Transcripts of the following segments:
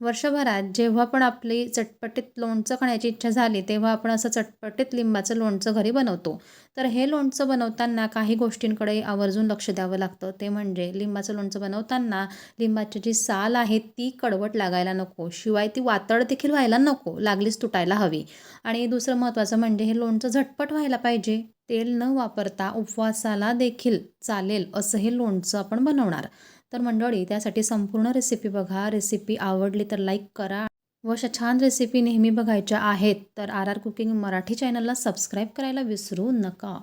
वर्षभरात जेव्हा पण आपली चटपटीत लोणचं खाण्याची इच्छा झाली तेव्हा आपण असं चटपटीत लिंबाचं लोणचं घरी बनवतो. तर हे लोणचं बनवताना काही गोष्टींकडे आवर्जून लक्ष द्यावं लागतं. ते म्हणजे लिंबाचं लोणचं बनवताना लिंबाची जी साल आहे ती कडवट लागायला नको. शिवाय ती वातड देखील व्हायला नको लागलीच तुटायला हवी. आणि दुसरं महत्त्वाचं म्हणजे हे लोणचं झटपट व्हायला पाहिजे. तेल न वापरता उपवासाला देखील चालेल असं हे लोणचं आपण बनवणार. तर मंडळी त्यासाठी संपूर्ण रेसिपी बघा. रेसिपी आवडली तर लाईक करा. व अशा छान रेसिपी नेहमी बघायच्या आहेत तर आर आर कुकिंग मराठी चॅनलला सबस्क्राईब करायला विसरू नका.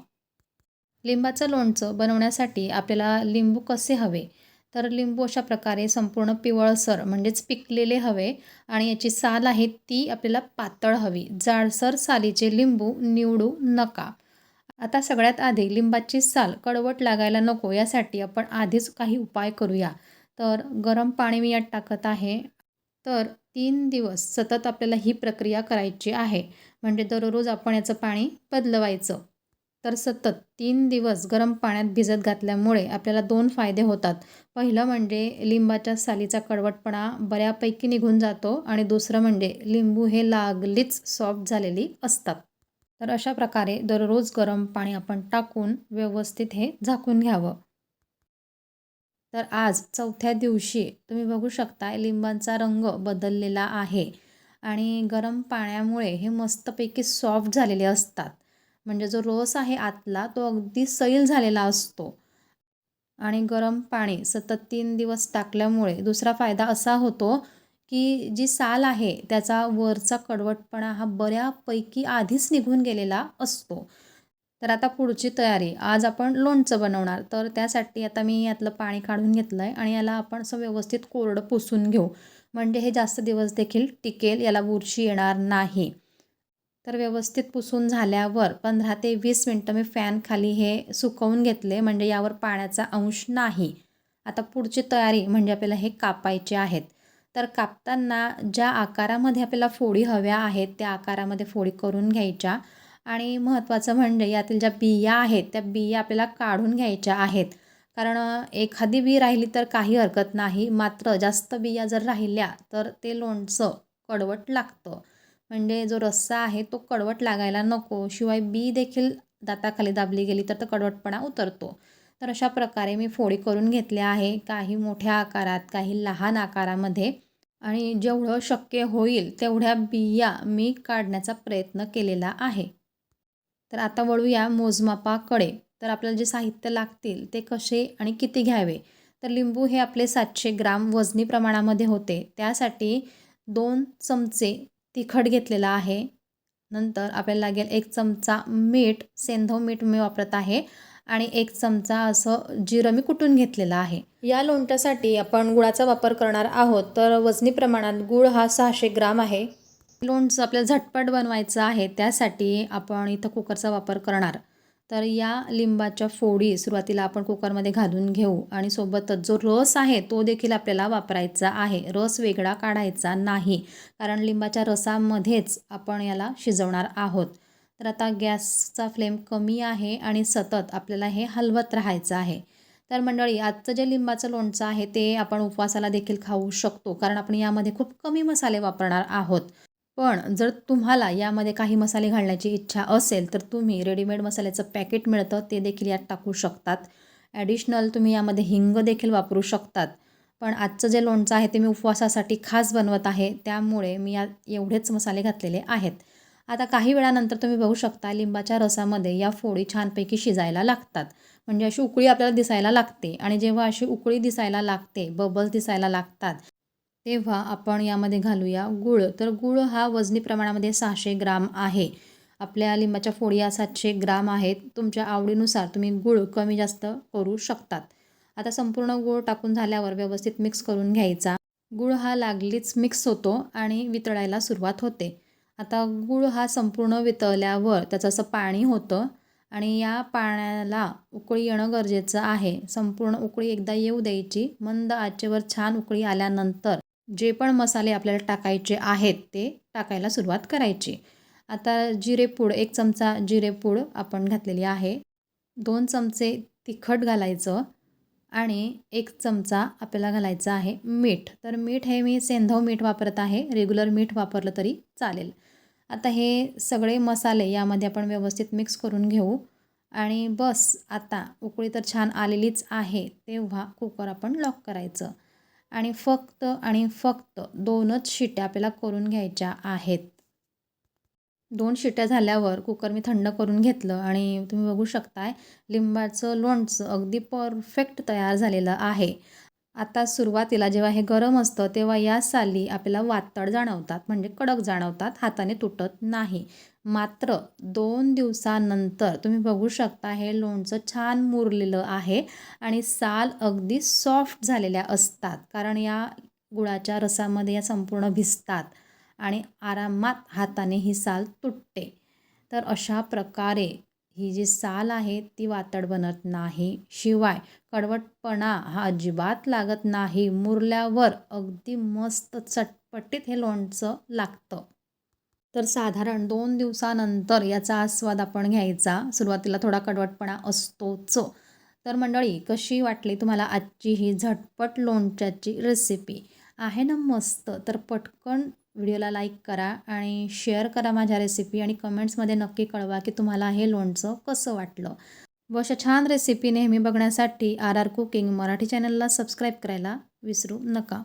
लिंबाचं लोणचं बनवण्यासाठी आपल्याला लिंबू कसे हवे? तर लिंबू अशा प्रकारे संपूर्ण पिवळसर म्हणजेच पिकलेले हवे. आणि याची साल आहे ती आपल्याला पातळ हवी. जाडसर सालीचे लिंबू निवडू नका. आता सगळ्यात आधी लिंबाची साल कडवट लागायला नको यासाठी आपण आधीच काही उपाय करूया. तर गरम पाणी मी यात टाकत आहे. तर तीन दिवस सतत आपल्याला ही प्रक्रिया करायची आहे. म्हणजे दररोज आपण याचं पाणी बदलवायचं. तर सतत तीन दिवस गरम पाण्यात भिजत घातल्यामुळे आपल्याला दोन फायदे होतात. पहिलं म्हणजे लिंबाच्या सालीचा कडवटपणा बऱ्यापैकी निघून जातो आणि दुसरं म्हणजे लिंबू हे लागलीच सॉफ्ट झालेली असतात. तर अशा प्रकारे दररोज गरम पाणी आपण टाकून व्यवस्थित हे झाकून घ्यावं. तर आज चौथ्या दिवशी तुम्ही बघू शकता लिंबांचा रंग बदललेला आहे आणि गरम पाण्यामुळे हे मस्तपैकी सॉफ्ट झालेले असतात. म्हणजे जो रस आहे आतला तो अगदी सैल झालेला असतो. आणि गरम पाणी सतत तीन दिवस टाकल्यामुळे दुसरा फायदा असा होतो की जी साल आहे त्याचा वरचा कडवटपणा हा बऱ्यापैकी आधीच निघून गेलेला असतो. तर आता पुढची तयारी. आज आपण लोणचं बनवणार. तर त्यासाठी आता मी यातलं पाणी काढून घेतलं आहे आणि याला आपण असं व्यवस्थित कोरडं पुसून घेऊ. म्हणजे हे जास्त दिवस देखील टिकेल याला बुरशी येणार नाही. तर व्यवस्थित पुसून झाल्यावर पंधरा ते वीस मिनटं मी फॅन खाली हे सुकवून घेतले. म्हणजे यावर पाण्याचा अंश नाही. आता पुढची तयारी म्हणजे आपल्याला हे कापायचे आहेत. तर कापताना ज्या आकारामध्ये आपल्याला फोडी हव्या आहेत त्या आकारामध्ये फोडी करून घ्यायच्या. आणि महत्त्वाचं म्हणजे यातील ज्या बिया आहेत त्या बिया आपल्याला काढून घ्यायच्या आहेत. कारण एखादी बी राहिली तर काही हरकत नाही. मात्र जास्त बिया जर राहिल्या तर ते लोणचं कडवट लागतं. म्हणजे जो रस्सा आहे तो कडवट लागायला नको. शिवाय बी देखील दाताखाली दाबली गेली तर तो कडवटपणा उतरतो. तर अशा प्रकारे मी फोडी करून घेतल्या आहे. काही मोठ्या आकारात काही लहान आकारामध्ये. आणि जेवढं शक्य होईल तेवढ्या बिया मी काढण्याचा प्रयत्न केलेला आहे. तर आता वळूया मोजमापाकडे. तर आपल्याला जे साहित्य लागतील ते कसे आणि किती घ्यावे? तर लिंबू हे आपले सातशे ग्राम वजनी प्रमाणामध्ये होते. त्यासाठी दोन चमचे तिखट घेतलेला आहे. नंतर आपल्याला लागेल एक चमचा मीठ. सेंधव मीठ मी वापरत आहे. आणि एक चमचा असं जिरं मी कुटून घेतलेलं आहे. या लोणच्यासाठी आपण गुळाचा वापर करणार आहोत तर वजनी प्रमाणात गुळ हा सहाशे ग्राम आहे. लोणचं आपल्याला झटपट बनवायचं आहे त्यासाठी आपण इथं कुकरचा वापर करणार. तर या लिंबाच्या फोडी सुरुवातीला आपण कुकरमध्ये घालून घेऊ आणि सोबतच जो रस आहे तो देखील आपल्याला वापरायचा आहे. रस वेगळा काढायचा नाही कारण लिंबाच्या रसामध्येच आपण याला शिजवणार आहोत. तर आता गॅसचा फ्लेम कमी आहे आणि सतत आपल्याला हे हलवत राहायचं आहे. तर मंडळी आजचं जे लिंबाचं लोणचं आहे ते आपण उपवासाला देखील खाऊ शकतो कारण आपण यामध्ये खूप कमी मसाले वापरणार आहोत. पण जर तुम्हाला यामध्ये काही मसाले घालण्याची इच्छा असेल तर तुम्ही रेडीमेड मसाल्याचं पॅकेट मिळतं ते देखील यात टाकू शकतात. ॲडिशनल तुम्ही यामध्ये हिंग देखील वापरू शकतात. पण आजचं जे लोणचं आहे ते मी उपवासासाठी खास बनवत आहे त्यामुळे मी यात एवढेच मसाले घातलेले आहेत. आता काही वेळानंतर तुम्ही बघू शकता लिंबाच्या रसामध्ये या फोडी छानपैकी शिजायला लागतात. म्हणजे अशी उकळी आपल्याला दिसायला लागते आणि जेव्हा अशी उकळी दिसायला लागते बबल्स दिसायला लागतात तेव्हा आपण यामध्ये घालूया गूळ. तर गुळ हा वजनी प्रमाणामध्ये सहाशे ग्राम आहे. आपल्या लिंबाच्या फोडी या सातशे ग्राम आहेत. तुमच्या आवडीनुसार तुम्ही गूळ कमी जास्त करू शकतात. आता संपूर्ण गुळ टाकून झाल्यावर व्यवस्थित मिक्स करून घ्यायचा. गूळ हा लागलीच मिक्स होतो आणि वितळायला सुरुवात होते. आता गूळ हा संपूर्ण वितळल्यावर त्याचं असं पाणी होतं आणि या पाण्याला उकळी येणं गरजेचं आहे. संपूर्ण उकळी एकदा येऊ द्यायची. मंद आचेवर छान उकळी आल्यानंतर जे पण मसाले आपल्याला टाकायचे आहेत ते टाकायला सुरुवात करायची. आता जिरेपूड एक चमचा जिरेपूड आपण घातलेली आहे. दोन चमचे तिखट घालायचं आणि एक चमचा आपल्याला घालायचा आहे मीठ. तर मीठ हे मी सेंधव मीठ वापरत आहे. रेग्युलर मीठ वापरलं तरी चालेल. आता हे सगळे मसाले यामध्ये आपण व्यवस्थित मिक्स करून घेऊ. आणि बस आता उकळी तर छान आलेलीच आहे तेव्हा कुकर आपण लॉक करायचं. आणि फक्त आणि फक्त दोनच शिट्या आपल्याला करून घ्यायच्या आहेत. दोन शिट्या झाल्यावर कुकर मी थंड करून घेतलं आणि तुम्ही बघू शकताय लिंबाचं लोणचं अगदी परफेक्ट तयार झालेलं आहे. आता सुरुवातीला जेव्हा हे गरम असतं तेव्हा या साली आपल्याला वातळ जाणवतात म्हणजे कडक जाणवतात हाताने तुटत नाही. मात्र दोन दिवसानंतर तुम्ही बघू शकता हे लोणचं छान मुरलेलं आहे आणि साल अगदी सॉफ्ट झालेल्या असतात कारण या गुळाच्या रसामध्ये या संपूर्ण भिजतात आणि आरामात हाताने ही साल तुटते. तर अशा प्रकारे ही जी साल आहे ती वातड बनत नाही. शिवाय कडवटपणा हा अजिबात लागत नाही. मुरल्यावर अगदी मस्त चटपटीत हे लोणचं लागतं. तर साधारण दोन दिवसानंतर याचा आस्वाद आपण घ्यायचा. सुरुवातीला थोडा कडवटपणा असतोच. तर मंडळी कशी वाटली तुम्हाला आजची ही झटपट लोणच्याची रेसिपी आहे ना मस्त? तर पटकन व्हिडिओला लाईक करा आणि शेअर करा माझ्या रेसिपी आणि कमेंट्समध्ये नक्की कळवा की तुम्हाला हे लोणचं कसं वाटलं. व अशा छान रेसिपी नेहमी बघण्यासाठी आर आर कुकिंग मराठी चॅनलला सबस्क्राईब करायला विसरू नका.